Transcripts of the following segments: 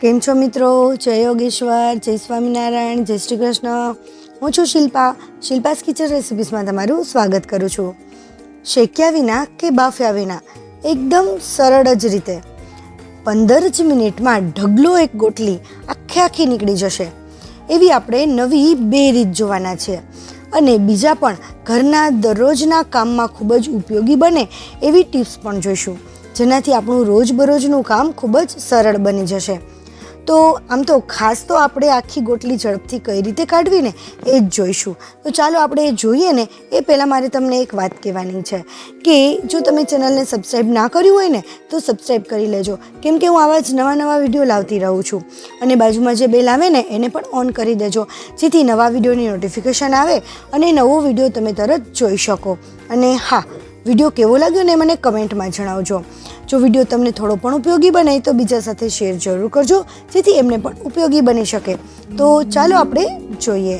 કેમ છો મિત્રો? જય યોગેશ્વર, જય સ્વામિનારાયણ, જય શ્રી કૃષ્ણ. હું છું શિલ્પા. શિલ્પાસ કિચન રેસિપીસમાં તમારું સ્વાગત કરું છું. શેક્યા વિના કે બાફ્યા વિના? એકદમ સરળ જ રીતે. પંદર જ મિનિટમાં ઢગલો એક ગોટલી આખે આખી નીકળી જશે. એવી આપણે નવી બે રીત જોવાના છે. અને બીજા પણ ઘરના દરરોજના કામમાં ખૂબ જ ઉપયોગી બને એવી ટિપ્સ પણ જોઈશું. જેનાથી આપણું રોજબરોજનું કામ ખૂબ જ સરળ બની જશે. તો આમ તો ખાસ તો આપણે આખી ગોટલી ઝડપથી કઈ રીતે કાઢવી ને એ જ જોઈશું. તો ચાલો આપણે એ જોઈએ ને, એ પહેલાં મારે તમને એક વાત કહેવાની છે કે જો તમે ચેનલને સબસ્ક્રાઈબ ના કર્યું હોય ને, તો સબસ્ક્રાઈબ કરી લેજો. કેમ કે હું આવા જ નવા નવા વીડિયો લાવતી રહું છું. અને બાજુમાં જે બેલ આવે ને, એને પણ ઓન કરી દેજો. જેથી નવા વિડીયોની નોટિફિકેશન આવે અને નવો વીડિયો તમે તરત જોઈ શકો. અને હા, વીડિયો કેવો લાગ્યો ને મને કમેન્ટમાં જણાવજો. જો વીડિયો તમને થોડો પણ ઉપયોગી બને તો બીજા સાથે શેર જરૂર કરજો, જેથી એમને પણ ઉપયોગી બની શકે. તો ચાલો આપણે જોઈએ.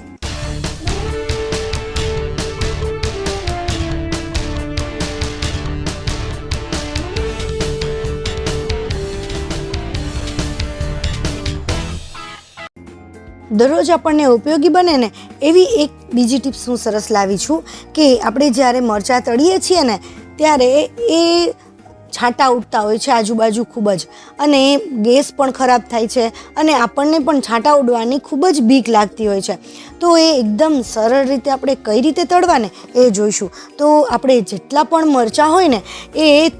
દરરોજ આપણને ઉપયોગી બને ને એવી એક બીજી ટિપ્સ હું સરસ લાવી છું કે આપણે જ્યારે મરચાં તળીએ છીએ ને, ત્યારે એ છાંટા ઉડતા હોય છે આજુબાજુ ખૂબ જ. અને ગેસ પણ ખરાબ થાય છે અને આપણને પણ છાંટા ઉડવાની ખૂબ જ બીક લાગતી હોય છે. તો એ એકદમ સરળ રીતે આપણે કઈ રીતે તળવાને એ જોઈશું. તો આપણે જેટલા પણ મરચાં હોય ને એ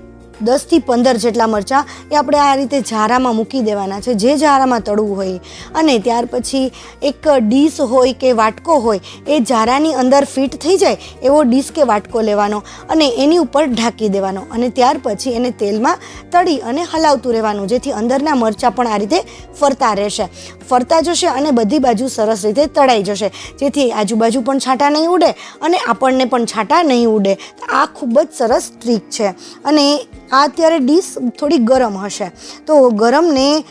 દસથી પંદર જેટલા મરચાં એ આપણે આ રીતે ઝારામાં મૂકી દેવાના છે. જે ઝારામાં તળવું હોય અને ત્યાર પછી એક ડીશ હોય કે વાટકો હોય, એ ઝારાની અંદર ફિટ થઈ જાય એવો ડીશ કે વાટકો લેવાનો અને એની ઉપર ઢાંકી દેવાનો અને ત્યાર પછી એને તેલમાં તળી અને હલાવતું રહેવાનું, જેથી અંદરના મરચાં પણ આ રીતે ફરતા રહેશે. ફરતા જશે અને બધી બાજુ સરસ રીતે તળાઈ જશે, જેથી આજુબાજુ પણ છાંટા નહીં ઉડે અને આપણને પણ છાંટા નહીં ઉડે. આ ખૂબ જ સરસ ટ્રીક છે. અને આ અત્યારે ડીશ થોડી ગરમ હશે. તો ગરમને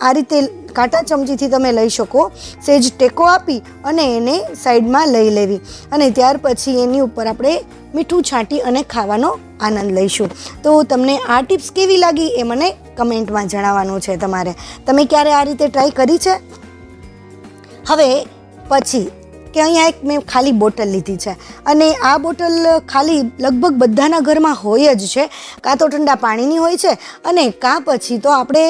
આ રીતે કાંટા ચમચીથી તમે લઈ શકો. સેજ ટેકો આપી અને એને સાઈડમાં લઈ લેવી. અને ત્યાર પછી એની ઉપર આપણે મીઠું છાંટી અને ખાવાનો આનંદ લઈશું. તો તમને આ ટિપ્સ કેવી લાગી એ મને કમેન્ટમાં જણાવવાનું છે તમારે. તમે ક્યારે આ રીતે ટ્રાય કરી છે? હવે પછી કે અહીંયા એક મેં ખાલી બોટલ લીધી છે. અને આ બોટલ ખાલી લગભગ બધાના ઘરમાં હોય જ છે. કાં તો ઠંડા પાણીની હોય છે અને કાં પછી તો આપણે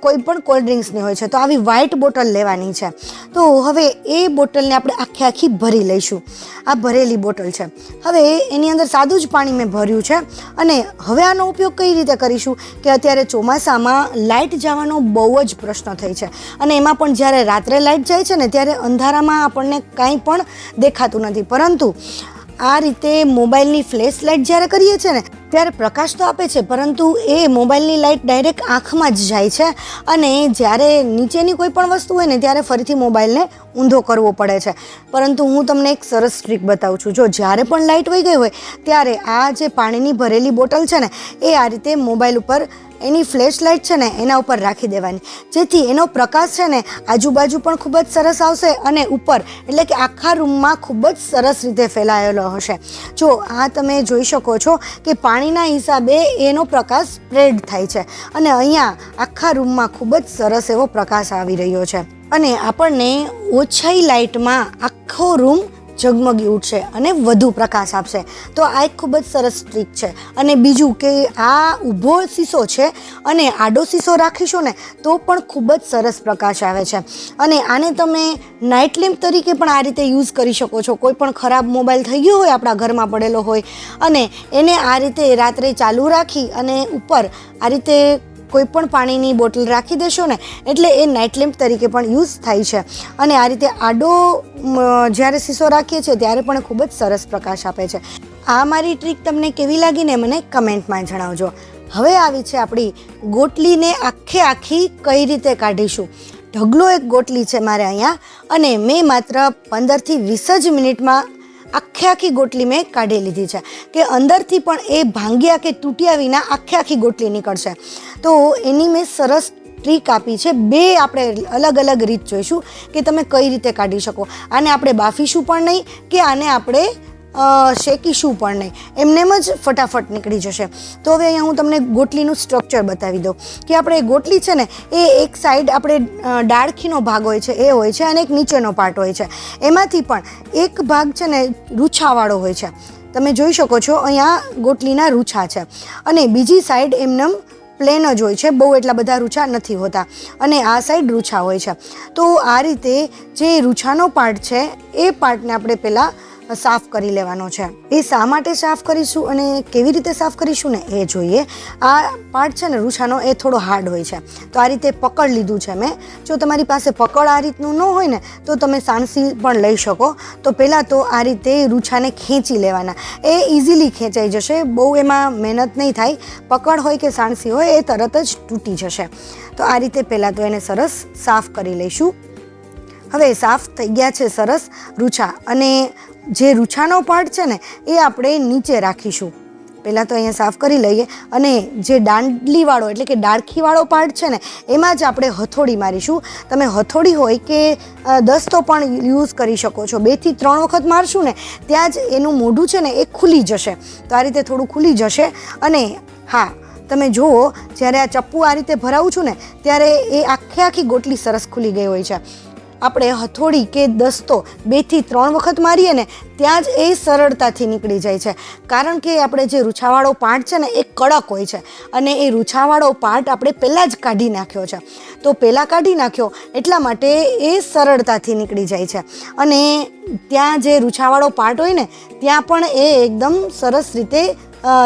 કોઈ પણ કોલ્ડ ડ્રિંક્સની હોય છે, તો આવી વ્હાઇટ બોટલ લેવાની છે. તો હવે એ બોટલને આપણે આખી આખી ભરી લઈશું. આ ભરેલી બોટલ છે. હવે એની અંદર સાદું જ પાણી મેં ભર્યું છે અને હવે આનો ઉપયોગ કઈ રીતે કરીશું કે અત્યારે ચોમાસામાં લાઇટ જવાનો બહુ જ પ્રશ્ન થઈ છે. અને એમાં પણ જ્યારે રાત્રે લાઇટ જાય છે ને, ત્યારે અંધારામાં આપણને કાંઈ પણ દેખાતું નથી. પરંતુ આ રીતે મોબાઈલની ફ્લેશ લાઇટ જ્યારે કરીએ છીએ ને, ત્યારે પ્રકાશ તો આપે છે, પરંતુ એ મોબાઈલની લાઇટ ડાયરેક્ટ આંખમાં જ જાય છે અને જ્યારે નીચેની કોઈ પણ વસ્તુ હોય ને, ત્યારે ફરીથી મોબાઈલને ઊંધો કરવો પડે છે. પરંતુ હું તમને એક સરસ ટ્રીક બતાવું છું. જો જ્યારે પણ લાઇટ વહી ગઈ હોય, ત્યારે આ જે પાણીની ભરેલી બોટલ છે ને, એ આ રીતે મોબાઈલ ઉપર એની ફ્લેશ લાઇટ છે ને એના ઉપર રાખી દેવાની. જેથી એનો પ્રકાશ છે ને આજુબાજુ પણ ખૂબ જ સરસ આવશે અને ઉપર એટલે કે આખા રૂમમાં ખૂબ જ સરસ રીતે ફેલાયેલો હશે. જો આ તમે જોઈ શકો છો કે પાણીના હિસાબે એનો પ્રકાશ સ્પ્રેડ થાય છે અને અહીંયા આખા રૂમમાં ખૂબ જ સરસ એવો પ્રકાશ આવી રહ્યો છે. અને આપણને ઓછાઈ લાઇટમાં આખો રૂમ ઝગમગી ઉઠશે અને વધુ પ્રકાશ આપશે. તો આ એક ખૂબ જ સરસ ટ્રીક છે. અને બીજું કે આ ઊભો શીશો છે અને આડો શીશો રાખીશું ને, તો પણ ખૂબ જ સરસ પ્રકાશ આવે છે. અને આને તમે નાઇટ લેમ્પ તરીકે પણ આ રીતે યુઝ કરી શકો છો. કોઈ પણ ખરાબ મોબાઈલ થઈ ગયો હોય, આપણા ઘરમાં પડેલો હોય, અને એને આ રીતે રાત્રે ચાલુ રાખી અને ઉપર આ રીતે કોઈ પણ પાણીની બોટલ રાખી દેશો ને, એટલે એ નાઇટ લેમ્પ તરીકે પણ યુઝ થાય છે. અને આ રીતે આડો જ્યારે શીશો રાખીએ છીએ, ત્યારે પણ ખૂબ જ સરસ પ્રકાશ આપે છે. આ મારી ટ્રીક તમને કેવી લાગી ને, મને કમેન્ટમાં જણાવજો. હવે આવી છે આપણી ગોટલીને આખે આખી કઈ રીતે કાઢીશું? ઢગલો એક ગોટલી છે મારે અહીંયા, અને મેં માત્ર પંદરથી વીસ જ મિનિટમાં આખે આખી ગોટલી મેં કાઢી લીધી છે. કે અંદરથી પણ એ ભાંગ્યા કે તૂટ્યા વિના આખે આખી ગોટલી નીકળશે. તો એની મેં સરસ ટ્રીક આપી છે. બે આપણે અલગ અલગ રીત જોઈશું કે તમે કઈ રીતે કાઢી શકો. આને આપણે બાફીશું પણ નહીં કે આને આપણે શેકીશું પણ નહીં. એમનેમ જ ફટાફટ નીકળી જશે. તો હવે અહીંયા હું તમને ગોટલીનું સ્ટ્રક્ચર બતાવી દઉં. કે આપણે ગોટલી છે ને, એ એક સાઈડ આપણે ડાળખીનો ભાગ હોય છે, એ હોય છે અને એક નીચેનો પાર્ટ હોય છે. એમાંથી પણ એક ભાગ છે ને રૂછાવાળો હોય છે. તમે જોઈ શકો છો, અહીંયા ગોટલીના રૂછા છે. અને બીજી સાઈડ એમનેમ પ્લેન જ હોય છે, બહુ એટલા બધા રૂછા નથી હોતા. અને આ સાઈડ રૂછા હોય છે. તો આ રીતે જે રૂછાનો પાર્ટ છે, એ પાર્ટને આપણે પહેલાં સાફ કરી લેવાનો છે. એ શા માટે સાફ કરીશું અને કેવી રીતે સાફ કરીશું ને એ જોઈએ. આ પાર્ટ છે ને રૂછાનો, એ થોડો હાર્ડ હોય છે. તો આ રીતે પકડ લીધું છે મેં. જો તમારી પાસે પકડ આ રીતનું ન હોય ને, તો તમે સાણસી પણ લઈ શકો. તો પહેલાં તો આ રીતે રૂછાને ખેંચી લેવાના. એ ઇઝીલી ખેંચાઈ જશે. બહુ એમાં મહેનત નહીં થાય. પકડ હોય કે સાણસી હોય, એ તરત જ તૂટી જશે. તો આ રીતે પહેલાં તો એને સરસ સાફ કરી લઈશું. હવે સાફ થઈ ગયા છે સરસ રૂછા અને જે રૂછાનો પાર્ટ છે ને, એ આપણે નીચે રાખીશું. પહેલાં તો અહીંયા સાફ કરી લઈએ અને જે દાંડલીવાળો એટલે કે ડાળખીવાળો પાર્ટ છે ને, એમાં જ આપણે હથોડી મારીશું. તમે હથોડી હોય કે દસ્તો પણ યુઝ કરી શકો છો. બેથી ત્રણ વખત મારશું ને, ત્યાં જ એનું મોઢું છે ને, એ ખુલી જશે. તો આ રીતે થોડું ખુલી જશે અને હા, તમે જુઓ, જ્યારે આ ચપ્પુ આ રીતે ભરાવું છું ને, ત્યારે એ આખે આખી ગોટલી સરસ ખુલી ગઈ હોય છે. આપણે હથોડી કે દસ્તો બેથી ત્રણ વખત મારીએ ને ત્યાં જ એ સરળતાથી નીકળી જાય છે. કારણ કે આપણે જે રૂછાવાળો પાર્ટ છે ને, એ કડક હોય છે અને એ રૂછાવાળો પાર્ટ આપણે પહેલાં જ કાઢી નાખ્યો છે. તો પહેલાં કાઢી નાખ્યો એટલા માટે એ સરળતાથી નીકળી જાય છે. અને ત્યાં જે રૂછાવાળો પાર્ટ હોય ને, ત્યાં પણ એ એકદમ સરસ રીતે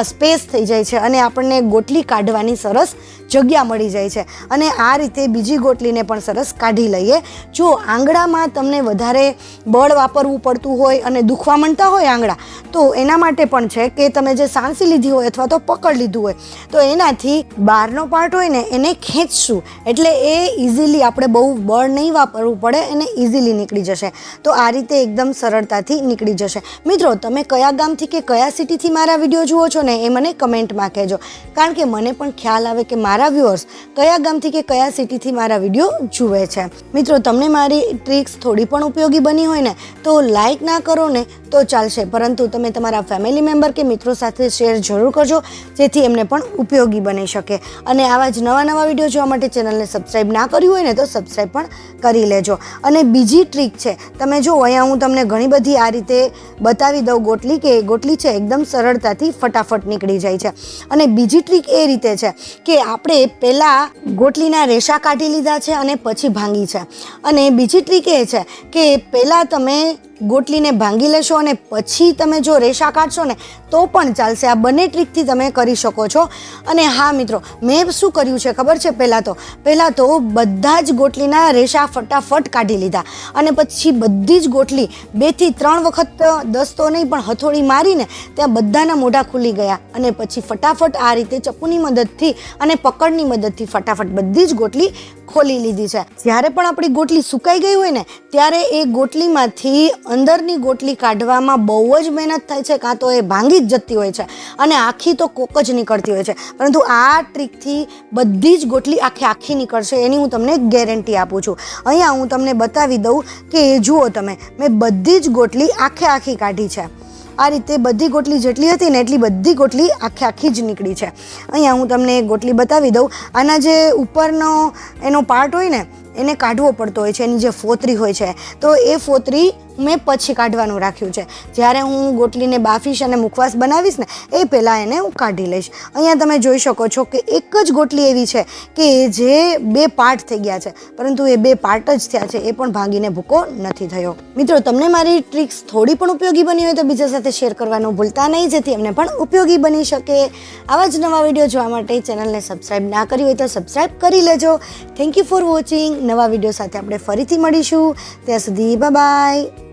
સ્પેસ થઈ જાય છે અને આપણને ગોટલી કાઢવાની સરસ જગ્યા મળી જાય છે. અને આ રીતે બીજી ગોટલીને પણ સરસ કાઢી લઈએ. જો આંગળામાં તમને વધારે બળ વાપરવું પડતું હોય અને દુખવા માંડતા હોય આંગળા તો એના માટે પણ છે કે તમે જે સાંસી લીધી હોય અથવા તો પકડ લીધું હોય, તો એનાથી બહારનો પાર્ટ હોય ને એને ખેંચશું. એટલે એ ઇઝીલી આપણે બહુ બળ નહીં વાપરવું પડે એને ઇઝીલી નીકળી જશે. તો આ રીતે એકદમ સરળતાથી નીકળી જશે. મિત્રો, તમે કયા ગામથી કે કયા સિટીથી મારા વીડિયો જુઓ છો ને એ મને કમેન્ટમાં કહેજો. કારણ કે મને પણ ખ્યાલ આવે કે મારા વ્યુઅર્સ કયા ગામથી કે કયા સિટીથી મારા વીડિયો જુએ છે. મિત્રો, તમને મારી ટ્રિક્સ થોડી પણ ઉપયોગી બની હોય ને, તો લાઈક ના કરો ને, તો ચાલશે. પરંતુ તમે તમારા ફેમિલી મેમ્બર કે મિત્રો સાથે શેર જરૂર કરજો, જેથી એમને પણ ઉપયોગી બની શકે. અને આવા જ નવા નવા વીડિયો જોવા માટે ચેનલને સબસ્ક્રાઈબ ના કર્યું હોય ને, તો સબસ્ક્રાઈબ પણ કરી લેજો. અને બીજી ટ્રીક છે, તમે જો અહીંયા હું તમને ઘણી બધી આ રીતે બતાવી દઉં, ગોટલી કે ગોટલી છે, એકદમ સરળતાથી ફટાફટ નીકળી જાય છે. અને બીજી ટ્રીક એ રીતે છે કે આપણે પહેલાં ગોટલીના રેશા કાઢી લીધા છે અને પછી ભાંગી છે. અને બીજી ટ્રીક એ છે કે પહેલાં તમે ગોટલીને ભાંગી લેશો અને પછી તમે જો રેશા કાઢશો ને, તો પણ ચાલશે. આ બંને ટ્રીકથી તમે કરી શકો છો. અને હા મિત્રો, મેં શું કર્યું છે ખબર છે? પહેલાં તો પહેલાં તો બધા જ ગોટલીના રેશા ફટાફટ કાઢી લીધા. અને પછી બધી જ ગોટલી બેથી ત્રણ વખત દસ તો નહીં, પણ હથોડી મારીને ત્યાં બધાના મોઢા ખુલી ગયા. અને પછી ફટાફટ આ રીતે ચપ્પુની મદદથી અને પકડની મદદથી ફટાફટ બધી જ ગોટલી ખોલી લીધી છે. જ્યારે પણ આપણી ગોટલી સુકાઈ ગઈ હોય ને, ત્યારે એ ગોટલીમાંથી અંદરની ગોટલી કાઢવામાં બહુ જ મહેનત થાય છે, કાં તો એ ભાંગી જ જતી હોય છે અને આખી તો કોક જ નીકળતી હોય છે. પરંતુ આ ટ્રીકથી બધી જ ગોટલી આખી આખી નીકળશે એની હું તમને ગેરંટી આપું છું. અહીંયા હું તમને બતાવી દઉં કે જુઓ તમે, મેં બધી જ ગોટલી આખે આખી કાઢી છે. આ રીતે બધી ગોટલી જેટલી હતી ને એટલી બધી ગોટલી આખે આખી જ નીકળી છે. અહીંયા હું તમને ગોટલી બતાવી દઉં. આના જે ઉપરનો એનો પાર્ટ હોય ને, એને કાઢવો પડતો હોય છે, એની જે ફોતરી હોય છે. તો એ ફોતરી મેં પછી કાઢવાનું રાખ્યું છે. જ્યારે હું ગોટલીને બાફીશ અને મુખવાસ બનાવીશ ને, એ પહેલાં એને હું કાઢી લઈશ. અહીંયા તમે જોઈ શકો છો કે એક જ ગોટલી એવી છે કે જે બે પાર્ટ થઈ ગયા છે. પરંતુ એ બે પાર્ટ જ થયા છે, એ પણ ભાંગીને ભૂકો નથી થયો. મિત્રો, તમને મારી ટ્રિક્સ થોડી પણ ઉપયોગી બની હોય તો બીજા સાથે શેર કરવાનું ભૂલતા નહીં, જેથી એમને પણ ઉપયોગી બની શકે. આવા જ નવા વીડિયો જોવા માટે ચેનલને સબસ્ક્રાઈબ ના કરી હોય તો સબસ્ક્રાઈબ કરી લેજો. થેન્ક યુ ફોર વોચિંગ નવા વીડિયો સાથે આપણે ફરીથી મળીશું. ત્યાં સુધી બાય